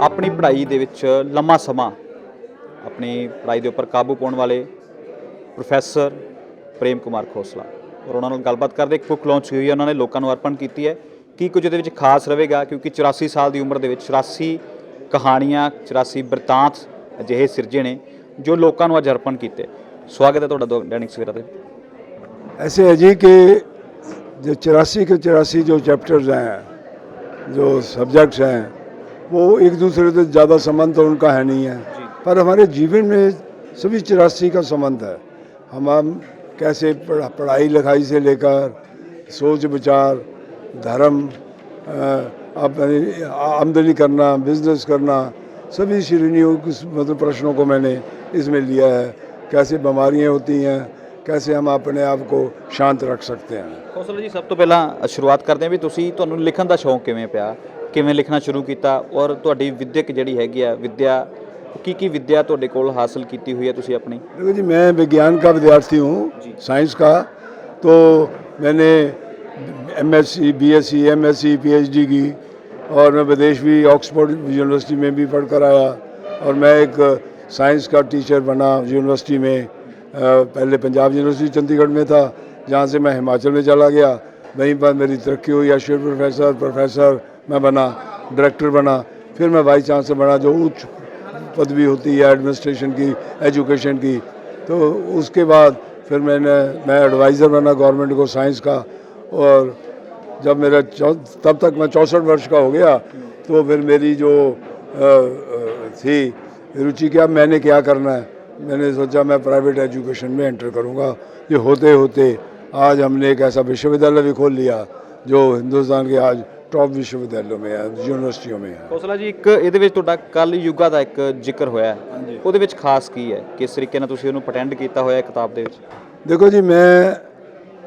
ਆਪਣੀ ਪੜ੍ਹਾਈ ਦੇ ਵਿੱਚ ਲੰਮਾ ਸਮਾਂ ਆਪਣੀ ਪੜ੍ਹਾਈ ਦੇ ਉੱਪਰ ਕਾਬੂ ਪਾਉਣ ਵਾਲੇ ਪ੍ਰੋਫੈਸਰ ਪ੍ਰੇਮ ਕੁਮਾਰ ਖੋਸਲਾ ਔਰ ਉਹਨਾਂ ਨਾਲ ਗੱਲਬਾਤ ਕਰਦੇ ਇੱਕ ਬੁੱਕ ਲਾਂਚ ਹੋਈ ਹੈ ਉਹਨਾਂ ਨੇ ਲੋਕਾਂ ਨੂੰ ਅਰਪਣ ਕੀਤੀ ਹੈ ਕੀ ਕੁਝ ਇਹਦੇ ਵਿੱਚ ਖਾਸ ਰਹੇਗਾ ਕਿਉਂਕਿ 84 ਸਾਲ ਦੀ ਉਮਰ ਦੇ ਵਿੱਚ 84 ਕਹਾਣੀਆਂ 84 ਬਿਰਤਾਂਤ ਅਜਿਹੇ ਸਿਰਜੇ ਨੇ ਜੋ ਲੋਕਾਂ ਨੂੰ ਅੱਜ ਅਰਪਣ ਕੀਤੇ ਸਵਾਗਤ ਹੈ ਤੁਹਾਡਾ ਦੋ- ਦੈਨਿਕ ਸਵੇਰਾ ਤੇ ऐसे है जी कि जो चौरासी के चौरासी जो चैप्टर्स हैं जो सब्जेक्ट्स हैं वो एक दूसरे से ज़्यादा संबंध तो उनका है नहीं है पर हमारे जीवन में सभी चौरासी का संबंध है हम हम कैसे पढ़ा- पढ़ाई लिखाई से लेकर सोच विचार धर्म अ, अपनी आमदनी करना बिजनेस करना सभी श्रेणियों के मतलब प्रश्नों को मैंने इसमें लिया है कैसे बीमारियाँ होती हैं कैसे हम अपने आप को शांत रख सकते हैं ਖੋਸਲਾ ਜੀ ਸਭ ਤੋਂ ਪਹਿਲਾਂ ਸ਼ੁਰੂਆਤ ਕਰਦੇ ਹਾਂ ਵੀ ਤੁਸੀਂ ਤੁਹਾਨੂੰ ਲਿਖਣ ਦਾ ਸ਼ੌਂਕ ਕਿਵੇਂ ਪਿਆ ਕਿਵੇਂ ਲਿਖਣਾ ਸ਼ੁਰੂ ਕੀਤਾ ਔਰ ਤੁਹਾਡੀ ਵਿਦਿਅਕ ਜਿਹੜੀ ਹੈਗੀ ਆ ਵਿਦਿਆ ਕੀ ਕੀ ਵਿਦਿਆ ਤੁਹਾਡੇ ਕੋਲ ਹਾਸਲ ਕੀਤੀ ਹੋਈ ਹੈ ਤੁਸੀਂ ਆਪਣੀ देखो जी मैं विज्ञान का विद्यार्थी हूँ साइंस का तो मैंने M S C B S C M S C P H D की और मैं विदेश भी ऑक्सफोर्ड यूनिवर्सिटी में भी पढ़ कर आया और मैं एक साइंस का टीचर बना यूनिवर्सिटी में अ, पहले पंजाब यूनिवर्सिटी चंडीगढ़ में था जहाँ से मैं हिमाचल में चला गया वहीं पर मेरी तरक्की हुई एसोसिएट प्रोफेसर प्रोफेसर मैं बना डायरेक्टर बना फिर मैं वाइस चांसलर बना जो उच्च पदवी होती है एडमिनिस्ट्रेशन की एजुकेशन की। तो उसके बाद फिर मैंने मैं एडवाइज़र बना गवर्नमेंट को साइंस का और जब मेरा तब तक मैं चौंसठ वर्ष का हो गया तो फिर मेरी जो अ, थी रुचि क्या मैंने क्या करना है? मैंने सोचा मैं प्राइवेट एजुकेशन में एंटर करूँगा। ये होते होते आज हमने एक ऐसा विश्वविद्यालय भी खोल लिया जो हिंदुस्तान के आज टॉप विश्वविद्यालयों में है यूनिवर्सिटियों में है ਖੋਸਲਾ ਜੀ ਇੱਕ ਇਹਦੇ ਵਿੱਚ ਤੁਹਾਡਾ ਕੱਲ ਯੁੱਗਾ ਦਾ ਇੱਕ ਜ਼ਿਕਰ ਹੋਇਆ ਹੈ ਉਹਦੇ ਵਿੱਚ ਖਾਸ ਕੀ ਹੈ ਕਿਸ ਤਰੀਕੇ ਨਾਲ ਤੁਸੀਂ ਉਹਨੂੰ ਪਟੈਂਡ ਕੀਤਾ ਹੋਇਆ ਹੈ ਕਿਤਾਬ ਦੇ ਵਿੱਚ देखो जी मैं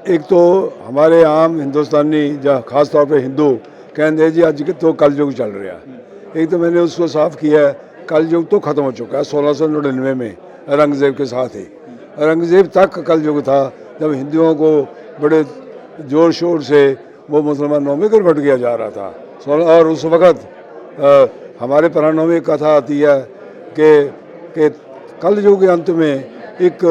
एक तो हमारे आम हिंदुस्तानी या खास तौर पे हिंदू कहते हैं जी आज के तो कल युग चल रहा है एक तो मैंने उसको साफ किया है कल युग तो ख़त्म हो चुका है सोलह सौ निन्यानवे में औरंगजेब के साथ ही औरंगजेब तक कल युग था जब हिंदुओं को बड़े ज़ोर शोर से वो मुसलमानों में कन्वर्ट किया जा रहा था। और उस वक़्त हमारे पुराणों में कथा आती है कि कि कल युग के अंत में एक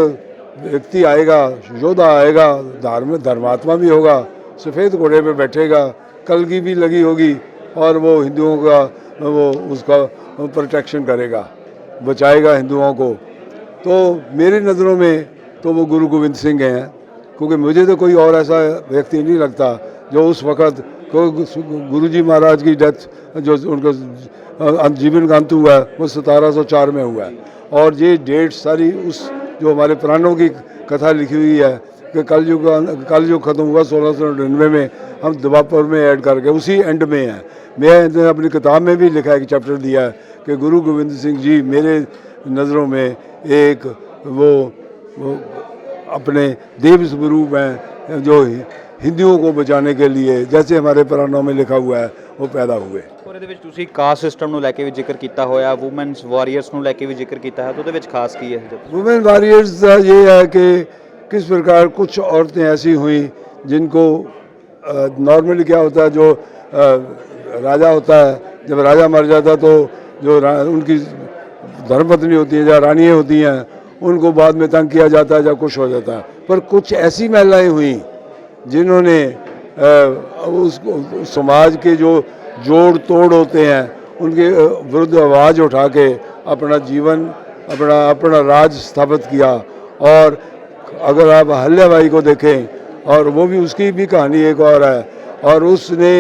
व्यक्ति आएगा, योद्धा आएगा, धार्मिक, धर्मात्मा भी होगा, सफ़ेद घोड़े पे बैठेगा, कलगी भी लगी होगी, और वो हिंदुओं का, वो उसका प्रोटेक्शन करेगा, बचाएगा हिंदुओं को। तो मेरी नज़रों में तो वो गुरु गोविंद सिंह हैं, क्योंकि मुझे तो कोई और ऐसा व्यक्ति नहीं लगता। जो उस वक़्त गुरु जी महाराज की डेथ जो उनका जीवन का अंत हुआ है वो सतारह सौ चार में हुआ है। और ये डेट सारी उस जो हमारे पुराणों की कथा लिखी हुई है कि कल युग कल युग खत्म हुआ सोलह सौ निन्यानवे में हम दबापुर में ऐड करके उसी एंड में है। मैं अपनी किताब में भी लिखा है एक चैप्टर दिया है कि गुरु गोविंद सिंह जी मेरे नज़रों में एक वो, वो अपने देव स्वरूप हैं जो हिंदुओं को बचाने के लिए जैसे हमारे पुराणों में लिखा हुआ है वो पैदा हुए ਔਰ ਇਹਦੇ ਵਿੱਚ ਤੁਸੀਂ ਕਾਸਟ ਸਿਸਟਮ ਨੂੰ ਲੈ ਕੇ ਵੀ ਜ਼ਿਕਰ ਕੀਤਾ ਹੋਇਆ ਵੂਮਨਸ ਵਾਰੀਅਰਸ ਨੂੰ ਲੈ ਕੇ ਵੀ ਜ਼ਿਕਰ ਕੀਤਾ ਹੈ ਤਾਂ ਉਹਦੇ ਵਿੱਚ ਖਾਸ ਕੀ ਹੈ वुमेन वॉरियर्स का ये है कि किस प्रकार कुछ औरतें ऐसी हुई जिनको नॉर्मली क्या होता है जो अ, राजा होता है जब राजा मर जाता है तो जो रा, उनकी धर्मपत्नी होती है या रानियाँ होती हैं उनको बाद में तंग किया जाता है या कुछ हो जाता है। पर कुछ ऐसी महिलाएँ हुई जिन्होंने उस, समाज के जो जोड़ तोड़ होते हैं उनके विरुद्ध आवाज़ उठा के अपना जीवन अपना अपना राज स्थापित किया। और अगर आप हल्ल्याबाई को देखें और वो भी उसकी भी कहानी एक और है। और उसने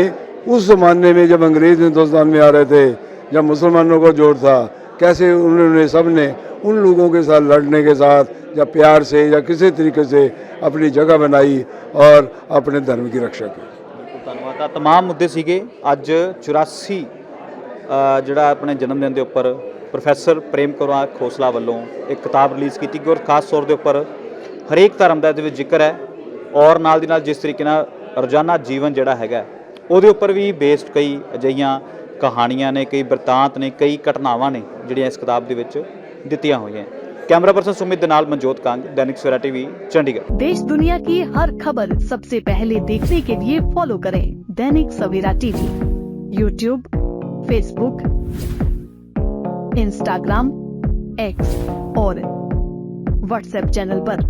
उस ज़माने में जब अंग्रेज़ हिंदुस्तान में आ रहे थे जब मुसलमानों का ज़ोर था कैसे उन्होंने सबने उन लोगों के साथ लड़ने के साथ या प्यार से या किसी तरीके से अपनी जगह बनाई और अपने धर्म की रक्षा की ਬਿਲਕੁਲ ਧੰਨਵਾਦ ਤਾਂ तमाम ਮੁੱਦੇ ਸੀਗੇ ਅੱਜ 84 ਅ, ਜਿਹੜਾ ਆਪਣੇ ਜਨਮ ਦਿਨ ਦੇ ਉੱਪਰ ਪ੍ਰੋਫੈਸਰ ਪ੍ਰੇਮ ਕੁਮਾਰ ਖੋਸਲਾ ਵੱਲੋਂ ਇੱਕ ਕਿਤਾਬ ਰਿਲੀਜ਼ ਕੀਤੀ ਗਈ ਔਰ ਖਾਸ ਤੌਰ ਦੇ ਉੱਪਰ ਹਰੇਕ ਧਰਮ ਦਾ ਇਹਦੇ ਵਿੱਚ ਜ਼ਿਕਰ ਹੈ ਔਰ ਨਾਲ ਦੀ ਨਾਲ ਜਿਸ ਤਰੀਕੇ ਨਾਲ ਰੋਜ਼ਾਨਾ ਜੀਵਨ ਜਿਹੜਾ ਹੈਗਾ ਉਹਦੇ ਉੱਪਰ ਵੀ ਬੇਸਡ ਕਈ ਅਜਿਹੀਆਂ ਕਹਾਣੀਆਂ ਨੇ ਕਈ ਬਿਰਤਾਂਤ ਨੇ ਕਈ ਘਟਨਾਵਾਂ ਨੇ ਜਿਹੜੀਆਂ ਇਸ ਕਿਤਾਬ ਦੇ ਵਿੱਚ ਦਿੱਤੀਆਂ ਹੋਈਆਂ ਕੈਮਰਾ ਪਰਸਨ ਸੁਮਿਤ ਦੇ ਨਾਲ ਮਨਜੋਤ ਕੰਗ ਦੈਨਿਕ ਸਵੇਰਾ ਟੀਵੀ ਚੰਡੀਗੜ੍ਹ देश दुनिया की हर खबर सबसे पहले देखने के लिए फॉलो करें Dainik Savera TV YouTube Facebook Instagram X और व्हाट्सएप चैनल पर।